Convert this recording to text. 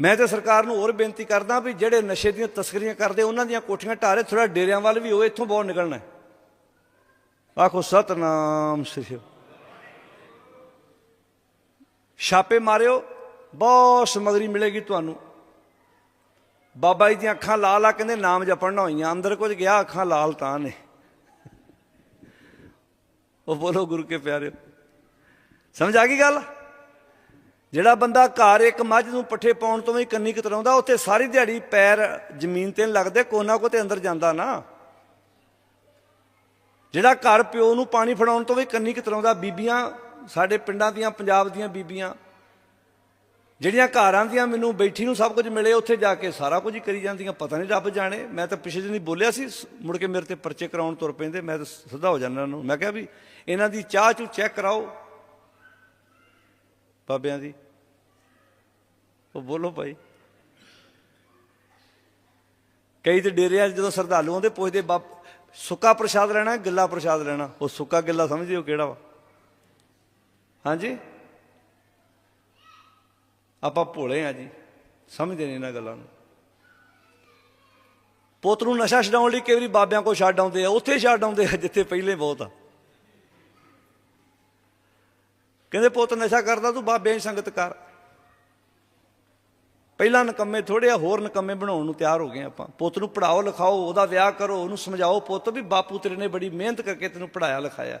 ਮੈਂ ਤੇ ਸਰਕਾਰ ਨੂੰ ਹੋਰ ਬੇਨਤੀ ਕਰਦਾ ਵੀ ਜਿਹੜੇ ਨਸ਼ੇ ਦੀਆਂ ਤਸਕਰੀਆਂ ਕਰਦੇ, ਉਹਨਾਂ ਦੀਆਂ ਕੋਠੀਆਂ ਢਾਰੇ ਥੋੜਾ ਡੇਰਿਆਂ ਵੱਲ ਵੀ ਹੋਏ, ਇੱਥੋਂ ਬਹੁਤ ਨਿਕਲਣਾ ਆਖੋ, ਸਤਨਾਮ ਸ੍ਰੀ ਛਾਪੇ ਮਾਰਿਓ, ਬਹੁਤ ਸਮਗਰੀ ਮਿਲੇਗੀ ਤੁਹਾਨੂੰ। ਬਾਬਾ ਜੀ ਦੀਆਂ ਅੱਖਾਂ ਲਾਲ ਆ, ਕਹਿੰਦੇ ਨਾਮ ਜਪਣ ਹੋਈਆਂ, ਅੰਦਰ ਕੁਝ ਗਿਆ, ਅੱਖਾਂ ਲਾਲ ਤਾਂ ਨੇ। ਉਹ ਬੋਲੋ ਗੁਰੂ ਕੇ ਪਿਆਰੇ ਸਮਝ ਆ ਗਈ ਗੱਲ? ਜਿਹੜਾ ਬੰਦਾ ਘਰ ਇੱਕ ਮੱਝ ਨੂੰ ਪੱਠੇ ਪਾਉਣ ਤੋਂ ਵੀ ਕੰਨੀ ਕਤਰਾਉਂਦਾ, ਉੱਥੇ ਸਾਰੀ ਦਿਹਾੜੀ ਪੈਰ ਜ਼ਮੀਨ ਤੇ ਲੱਗਦੇ, ਕੋਨਾ ਕੋ ਤੇ ਅੰਦਰ ਜਾਂਦਾ ਨਾ। ਜਿਹੜਾ ਘਰ ਪਿਓ ਨੂੰ ਪਾਣੀ ਫੜਾਉਣ ਤੋਂ ਵੀ ਕੰਨੀ ਕਤਰਾਉਂਦਾ, ਬੀਬੀਆਂ, ਸਾਡੇ ਪਿੰਡਾਂ ਦੀਆਂ, ਪੰਜਾਬ ਦੀਆਂ ਬੀਬੀਆਂ, ਜਿਹੜੀਆਂ ਘਰਾਂ ਦੀਆਂ ਮੈਨੂੰ ਬੈਠੀ ਨੂੰ ਸਭ ਕੁਝ ਮਿਲੇ, ਉੱਥੇ ਜਾ ਕੇ ਸਾਰਾ ਕੁਝ ਹੀ ਕਰੀ ਜਾਂਦੀਆਂ, ਪਤਾ ਨਹੀਂ ਰੱਬ ਜਾਣੇ। ਮੈਂ ਤਾਂ ਪਿਛਲੇ ਦਿਨ ਹੀ ਬੋਲਿਆ ਸੀ ਮੁੜ ਕੇ ਮੇਰੇ ਤੇ ਪਰਚੇ ਕਰਾਉਣ ਤੁਰ ਪੈਂਦੇ, ਮੈਂ ਤਾਂ ਸਿੱਧਾ ਹੋ ਜਾਂਦਾ ਇਹਨਾਂ ਨੂੰ। ਮੈਂ ਕਿਹਾ ਵੀ ਇਹਨਾਂ ਦੀ ਚਾਹ ਚੂ ਚੈੱਕ ਕਰਾਓ ਬਾਬਿਆਂ ਦੀ। ਉਹ ਬੋਲੋ ਭਾਈ। ਕਈ ਤੇ ਡੇਰਿਆਂ 'ਚ ਜਦੋਂ ਸਰਦਾਲੂ ਆਉਂਦੇ, ਪੁੱਛਦੇ ਬਾਪ ਸੁੱਕਾ ਪ੍ਰਸ਼ਾਦ ਲੈਣਾ ਗਿੱਲਾ ਪ੍ਰਸ਼ਾਦ ਲੈਣਾ? ਉਹ ਸੁੱਕਾ ਗਿੱਲਾ ਸਮਝਦੇ ਹੋ ਕਿਹੜਾ ਵਾ? ਹਾਂਜੀ? ਆਪਾਂ ਭੋਲੇ ਆ ਜੀ, ਸਮਝਦੇ ਨਹੀਂ ਇਹਨਾਂ ਗੱਲਾਂ ਨੂੰ। ਪੁੱਤ ਨੂੰ ਨਸ਼ਾ ਛਡਾਉਣ ਲਈ ਕਈ ਵਾਰੀ ਬਾਬਿਆਂ ਕੋਲ ਛੱਡ ਆਉਂਦੇ ਆ, ਉੱਥੇ ਛੱਡ ਆਉਂਦੇ ਆ, ਜਿੱਥੇ ਪਹਿਲੇ ਬਹੁਤ ਆ। ਕਹਿੰਦੇ ਪੁੱਤ ਨਸ਼ਾ ਕਰਦਾ ਤੂੰ ਬਾਬਿਆਂ ਦੀ ਸੰਗਤ ਕਰ। ਪਹਿਲਾਂ ਨਕੰਮੇ ਥੋੜੇ ਆ, ਹੋਰ ਨਕੰਮੇ ਬਣਾਉਣ ਨੂੰ ਤਿਆਰ ਹੋ ਗਏ ਆਪਾਂ। ਪੁੱਤ ਨੂੰ ਪੜਾਓ ਲਿਖਾਓ, ਉਹਦਾ ਵਿਆਹ ਕਰੋ, ਉਹਨੂੰ ਸਮਝਾਓ ਪੁੱਤ ਵੀ ਬਾਪੂ ਤੇਰੇ ਨੇ ਬੜੀ ਮਿਹਨਤ ਕਰਕੇ ਤੈਨੂੰ ਪੜਾਇਆ ਲਿਖਾਇਆ।